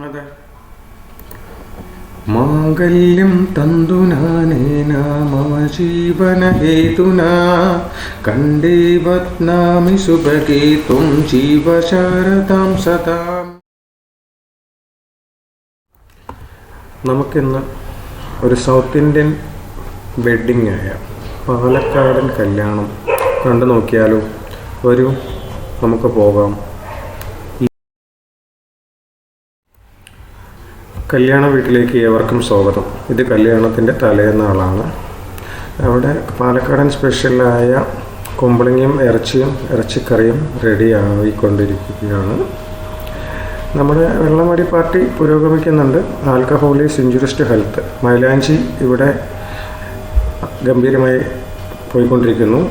അതെ. മാംഗല്യം തന്തുനാനേന മമ കണ്ടേ വത്നാമി സുഭഗേ ത്വം ജീവശാരദാം സദാം. നമുക്കിന്ന് ഒരു സൗത്ത് ഇന്ത്യൻ വെഡ്ഡിംഗ് ആയ പാലക്കാടൻ കല്യാണം കണ്ടു നോക്കിയാലോ വരൂ നമുക്ക് പോകാം. കല്യാണ വീട്ടിലേക്ക് ഏവർക്കും സ്വാഗതം. ഇത് കല്യാണത്തിന്റെ തലേന്നാളാണ് അവിടെ പാലക്കാടൻ സ്പെഷ്യലായ കുമ്പളങ്ങയും ഇറച്ചിയും ഇറച്ചിക്കറിയും റെഡി ആയിക്കൊണ്ടിരിക്കുകയാണ്. നമ്മുടെ വെള്ളമടി പാർട്ടി പുരോഗമിക്കുന്നുണ്ട്. ആൽക്കഹോളി സെഞ്ചുറിസ്റ്റ് ഹെൽത്ത്. മൈലാഞ്ചി ഇവിടെ ഗംഭീരമായി പോയിക്കൊണ്ടിരിക്കുന്നു.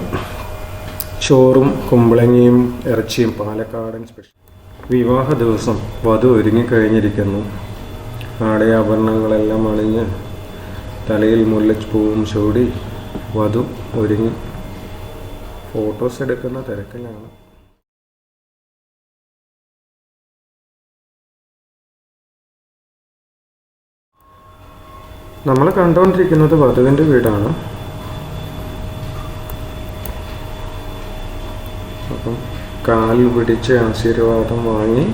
ചോറും കുമ്പളങ്ങയും ഇറച്ചിയും പാലക്കാടൻ സ്പെഷ്യൽ വിവാഹ ദിവസം വധു ഒരുങ്ങിക്കഴിഞ്ഞിരിക്കുന്നു. ആടയാഭരണങ്ങളെല്ലാം അണിഞ്ഞ് തലയിൽ മുല്ലപ്പൂവും ചൂടി വധു ഒരുങ്ങി. ഫോട്ടോസ് എടുക്കുന്ന തിരക്കിലാണ്. നമ്മൾ കണ്ടുകൊണ്ടിരിക്കുന്നത് വധുവിന്റെ വീടാണ്. അപ്പം കാൽ പിടിച്ച് ആശീർവാദം വാങ്ങി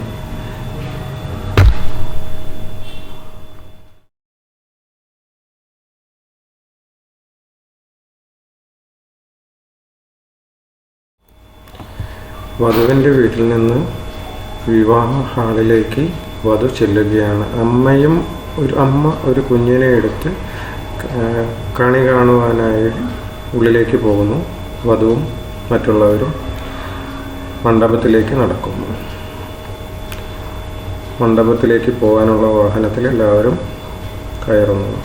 വധുവിന്റെ വീട്ടിൽ നിന്ന് വിവാഹ ഹാളിലേക്ക് വധു ചെല്ലുകയാണ്. അമ്മയും ഒരു അമ്മ ഒരു കുഞ്ഞിനെ എടുത്ത് കണി കാണുവാനായി ഉള്ളിലേക്ക് പോകുന്നു. വധുവും മറ്റുള്ളവരും മണ്ഡപത്തിലേക്ക് നടക്കുന്നു. മണ്ഡപത്തിലേക്ക് പോകാനുള്ള വാഹനത്തിൽ എല്ലാവരും കയറുന്നു.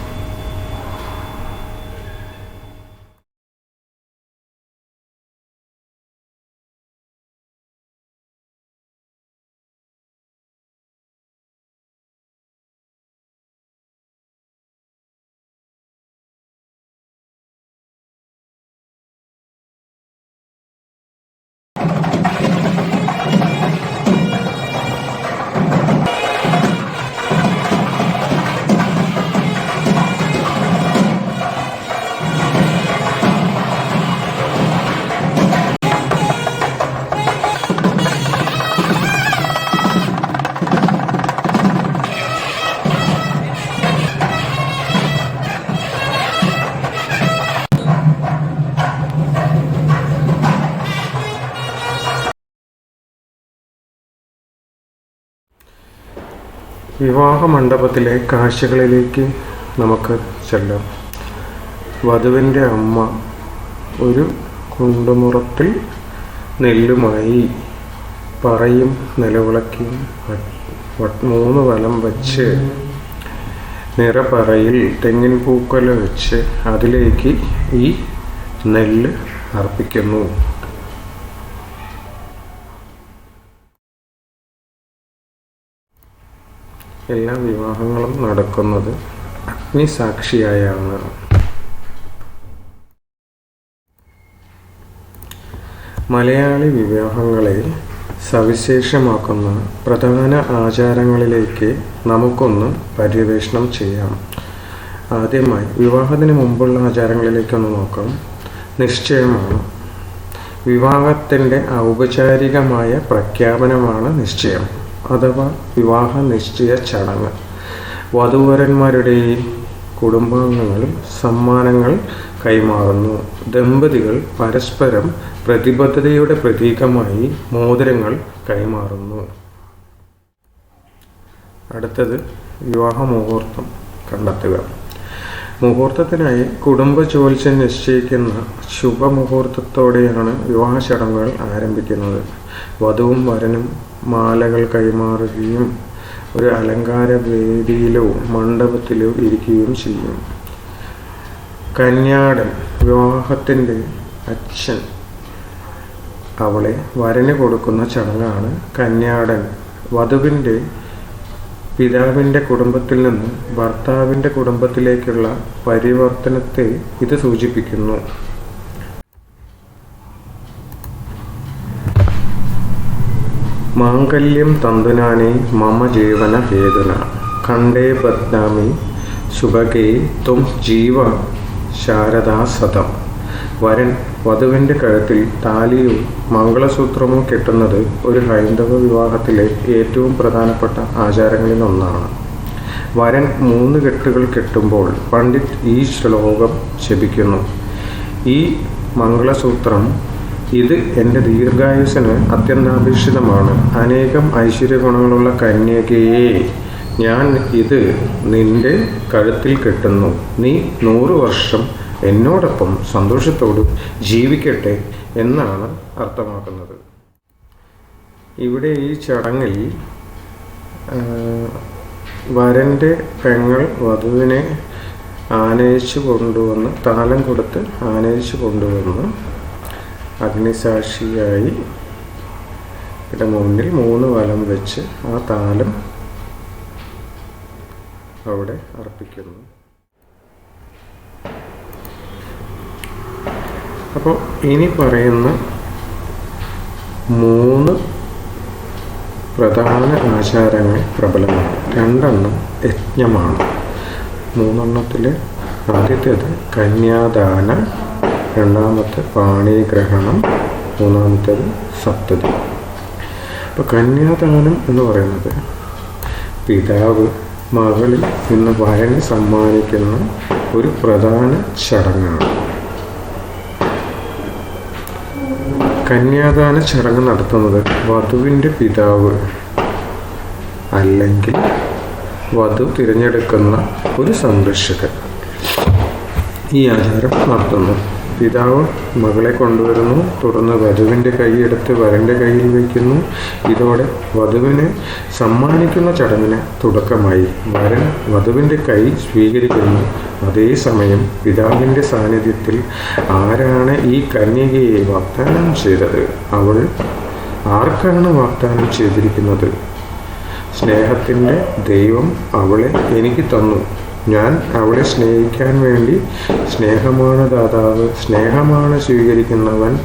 വിവാഹ മണ്ഡപത്തിലെ കാഴ്ചകളിലേക്ക് നമുക്ക് ചെല്ലാം. വധുവിന്റെ അമ്മ ഒരു കുണ്ടുമുറത്തിൽ നെല്ലുമായി പറയും നിലവിളക്കിയും മൂന്ന് വലം വച്ച് നിറപ്പറയിൽ തെങ്ങിൻ പൂക്കല വെച്ച് അതിലേക്ക് ഈ നെല്ല് അർപ്പിക്കുന്നു. എല്ലാ വിവാഹങ്ങളും നടക്കുന്നത് അഗ്നിസാക്ഷിയായാണ്. മലയാളി വിവാഹങ്ങളെ സവിശേഷമാക്കുന്ന പ്രധാന ആചാരങ്ങളിലേക്ക് നമുക്കൊന്ന് പര്യവേഷണം ചെയ്യാം. ആദ്യമായി വിവാഹത്തിന് മുമ്പുള്ള ആചാരങ്ങളിലേക്കൊന്ന് നോക്കാം. നിശ്ചയമാണ്. വിവാഹത്തിന്റെ ഔപചാരികമായ പ്രഖ്യാപനമാണ് നിശ്ചയം. അഥവാ വിവാഹ നിശ്ചയ ചടങ്ങ്. വധുവരന്മാരുടെയും കുടുംബാംഗങ്ങളും സമ്മാനങ്ങൾ കൈമാറുന്നു. ദമ്പതികൾ പരസ്പരം പ്രതിബദ്ധതയുടെ പ്രതീകമായി മോതിരങ്ങൾ കൈമാറുന്നു. അടുത്തത് വിവാഹ മുഹൂർത്തം കണ്ടെത്തുക. മുഹൂർത്തത്തിനായി കുടുംബ ജ്യോത്സ്യം നിശ്ചയിക്കുന്ന ശുഭമുഹൂർത്തത്തോടെയാണ് വിവാഹ ചടങ്ങുകൾ ആരംഭിക്കുന്നത്. വധുവും വരനും മാലകൾ കൈമാറുകയും ഒരു അലങ്കാര വേദിയിലോ മണ്ഡപത്തിലോ ഇരിക്കുകയും ചെയ്യും. കന്യാടൻ വിവാഹത്തിന്റെ അച്ഛൻ അവളെ വരന് കൊടുക്കുന്ന ചടങ്ങാണ് കന്യാടൻ. വധുവിന്റെ പിതാവിന്റെ കുടുംബത്തിൽ നിന്ന് ഭർത്താവിന്റെ കുടുംബത്തിലേക്കുള്ള പരിവർത്തനത്തെ ഇത് സൂചിപ്പിക്കുന്നു. മാംഗല്യം തന്തുനാനെ മമ ജീവന ഹേതുന കണ്ടേ ബദ്നാമി സുഭകേ ത്വം ജീവ ശാരദാ സതം. വരൻ വധുവിന്റെ കഴുത്തിൽ താലിയും മംഗളസൂത്രമോ കെട്ടുന്നത് ഒരു ഹൈന്ദവ വിവാഹത്തിലെ ഏറ്റവും പ്രധാനപ്പെട്ട ആചാരങ്ങളിൽ ഒന്നാണ് വരൻ മൂന്ന് കെട്ടുകൾ കെട്ടുമ്പോൾ പണ്ഡിറ്റ് ഈ ശ്ലോകം ശപിക്കുന്നു. ഈ മംഗളസൂത്രം ഇത് എന്റെ ദീർഘായുസിന് അത്യന്താപേക്ഷിതമാണ്. അനേകം ഐശ്വര്യഗുണങ്ങളുള്ള കന്യകയെ ഞാൻ ഇത് നിന്റെ കഴുത്തിൽ കെട്ടുന്നു. നീ നൂറ് വർഷം എന്നോടൊപ്പം സന്തോഷത്തോടും ജീവിക്കട്ടെ എന്നാണ് അർത്ഥമാക്കുന്നത്. ഇവിടെ ഈ ചടങ്ങിൽ വരന്റെ പെങ്ങൾ വധുവിനെ ആനയിച്ചു കൊണ്ടുവന്ന് താലം കൊടുത്ത് ആനയിച്ചു കൊണ്ടുവന്ന് അഗ്നിസാക്ഷിയായി ഇവിടെ മുന്നിൽ മൂന്ന് വലം വെച്ച് ആ താലം അവിടെ അർപ്പിക്കുന്നു. അപ്പോൾ ഇനി പറയുന്ന മൂന്ന് പ്രധാന ആചാരങ്ങൾ പ്രബലമാണ്. രണ്ടെണ്ണം യജ്ഞമാണ്. മൂന്നെണ്ണത്തിൽ ആദ്യത്തേത് കന്യാദാന രണ്ടാമത്തെ പാണിഗ്രഹണം മൂന്നാമത്തേത് സപ്തതി. അപ്പോൾ കന്യാദാനം എന്ന് പറയുന്നത് പിതാവ് മകളിൽ നിന്ന് വരന് സമ്മാനിക്കുന്ന ഒരു പ്രധാന ചടങ്ങാണ്. കന്യാദാന ചടങ്ങ് നടത്തുന്നത് വധുവിന്റെ പിതാവ്. അല്ലെങ്കിൽ വധു തിരഞ്ഞെടുക്കുന്ന ഒരു സംരക്ഷകൻ. ഈ ആചാരം നടത്തുന്നു. പിതാവ് മകളെ കൊണ്ടുവരുന്നു തുടർന്ന് വധുവിന്റെ കൈയെടുത്ത് വരന്റെ കയ്യിൽ വയ്ക്കുന്നു. ഇതോടെ വധുവിനെ സമ്മാനിക്കുന്ന ചടങ്ങിന് തുടക്കമായി. വരൻ വധുവിന്റെ കൈ സ്വീകരിക്കുന്നു. അതേസമയം പിതാവിന്റെ സാന്നിധ്യത്തിൽ ആരാണ് ഈ കന്യകയെ വാഗ്ദാനം ചെയ്തത്? അവൾ ആർക്കാണ് വാഗ്ദാനം ചെയ്തിരിക്കുന്നത്? സ്നേഹത്തിന്റെ ദൈവം അവളെ എനിക്ക് തന്നു. ഞാൻ അവളെ സ്നേഹിക്കാൻ വേണ്ടി സ്നേഹമാണ് ദാതാവ് സ്നേഹമാണ് സ്വീകരിക്കുന്നവൻ.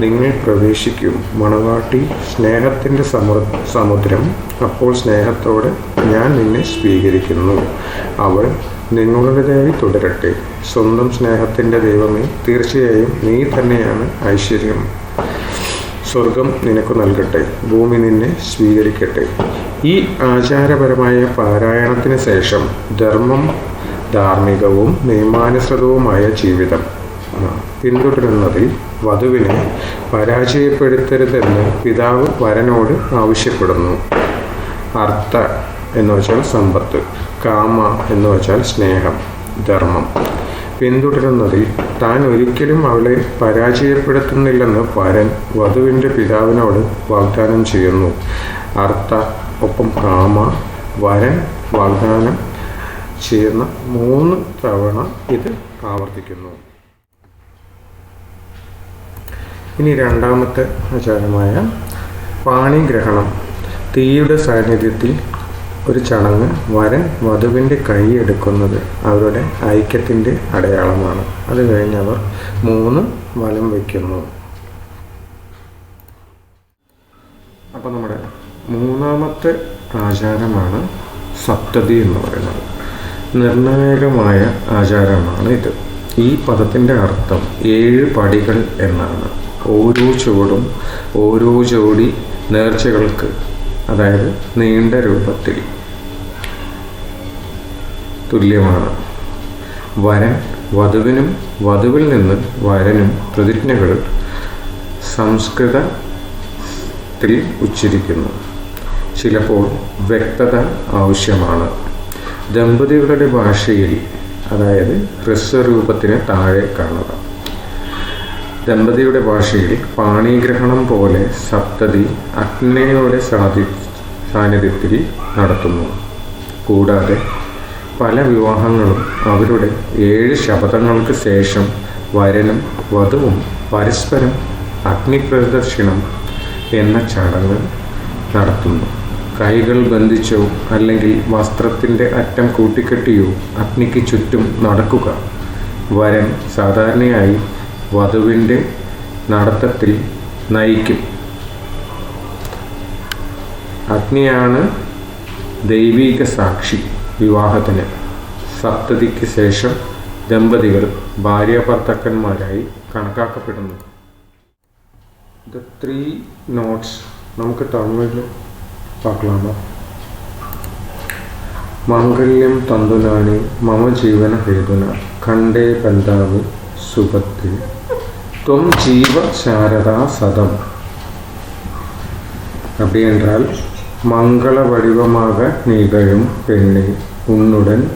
നിങ്ങൾ പ്രവേശിക്കും. മണവാട്ടി സ്നേഹത്തിന്റെ സമു സമുദ്രം അപ്പോൾ സ്നേഹത്തോടെ ഞാൻ നിന്നെ സ്വീകരിക്കുന്നു. അവൾ നിങ്ങളുടേതായി തുടരട്ടെ. സ്വന്തം സ്നേഹത്തിന്റെ ദൈവമേ തീർച്ചയായും നീ തന്നെയാണ് ഐശ്വര്യം. സ്വർഗം നിനക്ക് നൽകട്ടെ. ഭൂമി നിന്നെ സ്വീകരിക്കട്ടെ. ഈ ആചാരപരമായ പാരായണത്തിന് ശേഷം ധർമ്മം ധാർമ്മികവും നിയമാനുസൃതവുമായ ജീവിതം. പിന്തുടരുന്നതിൽ വധുവിനെ പരാജയപ്പെടുത്തരുതെന്ന് പിതാവ് വരനോട് ആവശ്യപ്പെടുന്നു. അർത്ഥ എന്ന് വെച്ചാൽ സമ്പത്ത് കാമ എന്ന് വെച്ചാൽ സ്നേഹം ധർമ്മം. പിന്തുടരുന്നതിൽ താൻ ഒരിക്കലും അവളെ പരാജയപ്പെടുത്തുന്നില്ലെന്ന് വരൻ വധുവിന്റെ പിതാവിനോട് വാഗ്ദാനം ചെയ്യുന്നു. അർത്ഥ ഒപ്പം കാമ വരൻ വാഗ്ദാനം ചെയ്യുന്ന മൂന്ന് തവണ ഇത് ആവർത്തിക്കുന്നു. ഇനി രണ്ടാമത്തെ ആചാരമായ പാണിഗ്രഹണം. തീയുടെ സാന്നിധ്യത്തിൽ ഒരു ചടങ്ങ് വരൻ വധുവിന്റെ കൈ എടുക്കുന്നത് അവരുടെ ഐക്യത്തിന്റെ അടയാളമാണ്. അത് കഴിഞ്ഞവർ മൂന്ന് വലം വയ്ക്കുന്നു. അപ്പോൾ നമ്മുടെ മൂന്നാമത്തെ ആചാരമാണ് സപ്തതി എന്ന് പറയുന്നത്. നിർണായകമായ ആചാരമാണ് ഇത്. ഈ പദത്തിന്റെ അർത്ഥം ഏഴ് പടികൾ എന്നാണ്. ഓരോ ചുവടും ഓരോ ജോഡി നേർച്ചകൾക്ക് അതായത് നീണ്ട രൂപത്തിൽ തുല്യമാണ്. വരൻ വധുവിനും വധുവിൽ നിന്ന് വരനും പ്രതിജ്ഞകൾ സംസ്കൃതത്തിൽ ഉച്ചരിക്കുന്നു. ചിലപ്പോൾ വ്യക്തത ആവശ്യമാണ്. ദമ്പതികളുടെ ഭാഷയിൽ അതായത് ഹ്രസ്വരൂപത്തിന് താഴെ കാണുക. ദമ്പതിയുടെ ഭാഷയിൽ പാണിഗ്രഹണം പോലെ സപ്തതി അഗ്നയുടെ സാധി സാന്നിധ്യത്തിൽ നടത്തുന്നു. കൂടാതെ പല വിവാഹങ്ങളും അവരുടെ ഏഴ് ശപഥങ്ങൾക്ക് ശേഷം വരനും വധുവും പരസ്പരം അഗ്നിപ്രദക്ഷിണം എന്ന ചടങ്ങ് നടത്തുന്നു. കൈകൾ ബന്ധിച്ചോ അല്ലെങ്കിൽ വസ്ത്രത്തിന്റെ അറ്റം കൂട്ടിക്കെട്ടിയോ അഗ്നിക്ക് ചുറ്റും നടക്കുക. വരൻ സാധാരണയായി വധുവിന്റെ നടത്തത്തിൽ നയിക്കും. അഗ്നിയാണ് ദൈവിക സാക്ഷി. വിവാഹത്തിന് സപ്തതിക്ക് ശേഷം ദമ്പതികൾ ഭാര്യാഭർത്താക്കന്മാരായി കണക്കാക്കപ്പെടുന്നു ദ ത്രീ നോട്ട്സ് നമുക്ക് തമിഴിൽ பார்க்கலாமா മാംഗല്യം തന്തുനാണി മമ ജീവന ഹേതുന കണ്ടേ ബന്ധാമി സുഭത്തിൽ ത്വം ജീവ ശാരദാ சதம் அப்படி என்றால் மங்கள வடிவமாக நிகழும் பெண்ணே உன்னுடன்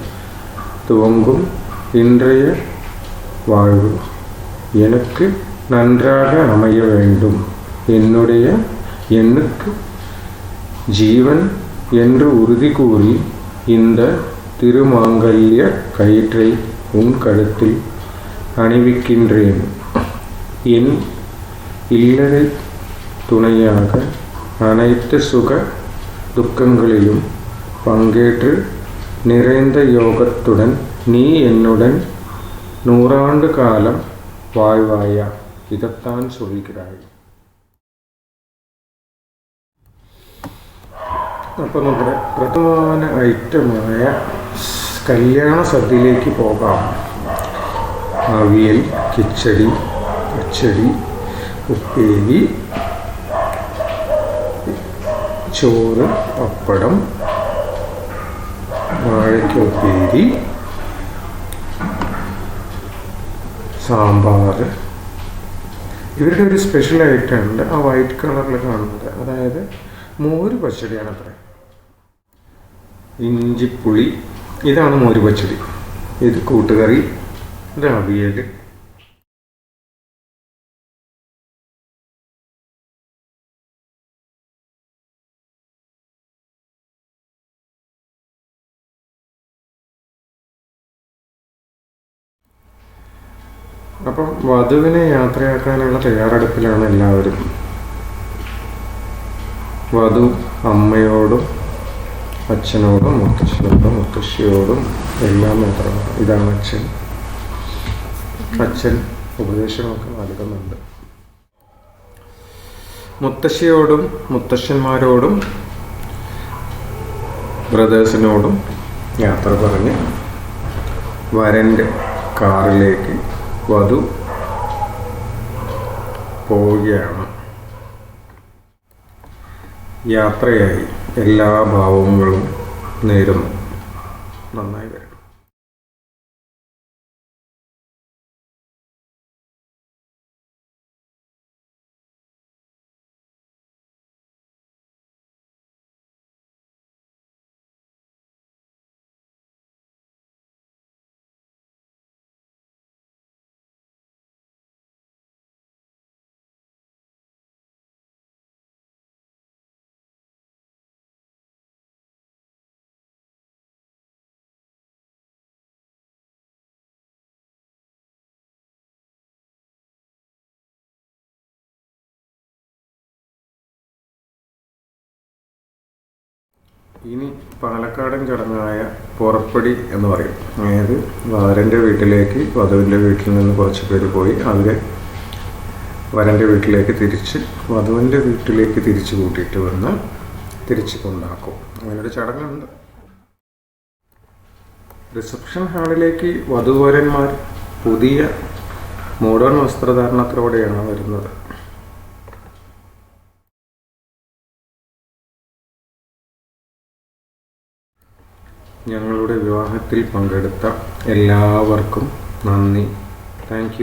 துவங்கும் இன்றைய வாழ்வு. எனக்கு நன்றாக அமைய வேண்டும். என்னுடைய எண்ணுக்கு ஜீவன் என்று உறுதி கூறி இந்த திருமாங்கல்ய கயிற்றை உன் கழுத்தில் அணிவிக்கின்றேன். என் இல்லறை துணையாக அனைத்து சுக துக்கங்களிலும் பங்கேற்று நிறைந்த யோகத்துடன் நீ என்னுடன் நூறாண்டு காலம் வாழ்வாயா இதைத்தான் சொல்கிறாய் അപ്പോൾ നമ്മുടെ പ്രധാന ഐറ്റമായ കല്യാണ സദ്യയിലേക്ക് പോകാം അവിയൽ കിച്ചടി പച്ചടി ഉപ്പേരി ചോറ് പപ്പടം വാഴയ്ക്ക ഉപ്പേരി സാമ്പാർ. ഇവരുടെ ഒരു സ്പെഷ്യൽ ഐറ്റം ഉണ്ട് ആ വൈറ്റ് കളറിൽ കാണുന്നത്. അതായത് മോര് പച്ചടിയാണ് അത്ര. ഇഞ്ചിപ്പുളി ഇതാണ് മോര് പച്ചടി. ഇത് കൂട്ടുകറി ഇത് അവിയൽ അപ്പം വധുവിനെ യാത്രയാക്കാനുള്ള തയ്യാറെടുപ്പിലാണ് എല്ലാവരും. വധു അമ്മയോടും അച്ഛനോടും മുത്തശ്ശനോടും മുത്തശ്ശിയോടും എല്ലാം മാത്രമാണ് ഇതാണ് അച്ഛൻ. അച്ഛൻ ഉപദേശങ്ങളൊക്കെ നൽകുന്നുണ്ട്. മുത്തശ്ശിയോടും മുത്തശ്ശന്മാരോടും ബ്രദേഴ്സിനോടും യാത്ര പറഞ്ഞ് വരന്റെ കാറിലേക്ക് വധു പോവുകയാണ്. യാത്രയായി എല്ലാ ഭാവങ്ങളും നേരുന്നു. നന്നായി വരും ഇനി പാലക്കാടൻ ചടങ്ങായ പുറപ്പടി എന്ന് പറയും. അതായത് വരന്റെ വീട്ടിലേക്ക് വധുവിന്റെ വീട്ടിൽ നിന്ന് കുറച്ച് പേര് പോയി അവർ വരന്റെ വീട്ടിലേക്ക് തിരിച്ച് വധുവിന്റെ വീട്ടിലേക്ക് തിരിച്ചു കൂട്ടിയിട്ട് വന്ന് തിരിച്ച് കൊണ്ടാക്കും. അങ്ങനൊരു ചടങ്ങുണ്ട്. റിസപ്ഷൻ ഹാളിലേക്ക് വധുവരന്മാർ പുതിയ മോഡേൺ വസ്ത്രധാരണത്തിലൂടെയാണ് വരുന്നത്. ഞങ്ങളുടെ വിവാഹത്തിൽ പങ്കെടുത്ത എല്ലാവർക്കും നന്ദി. താങ്ക്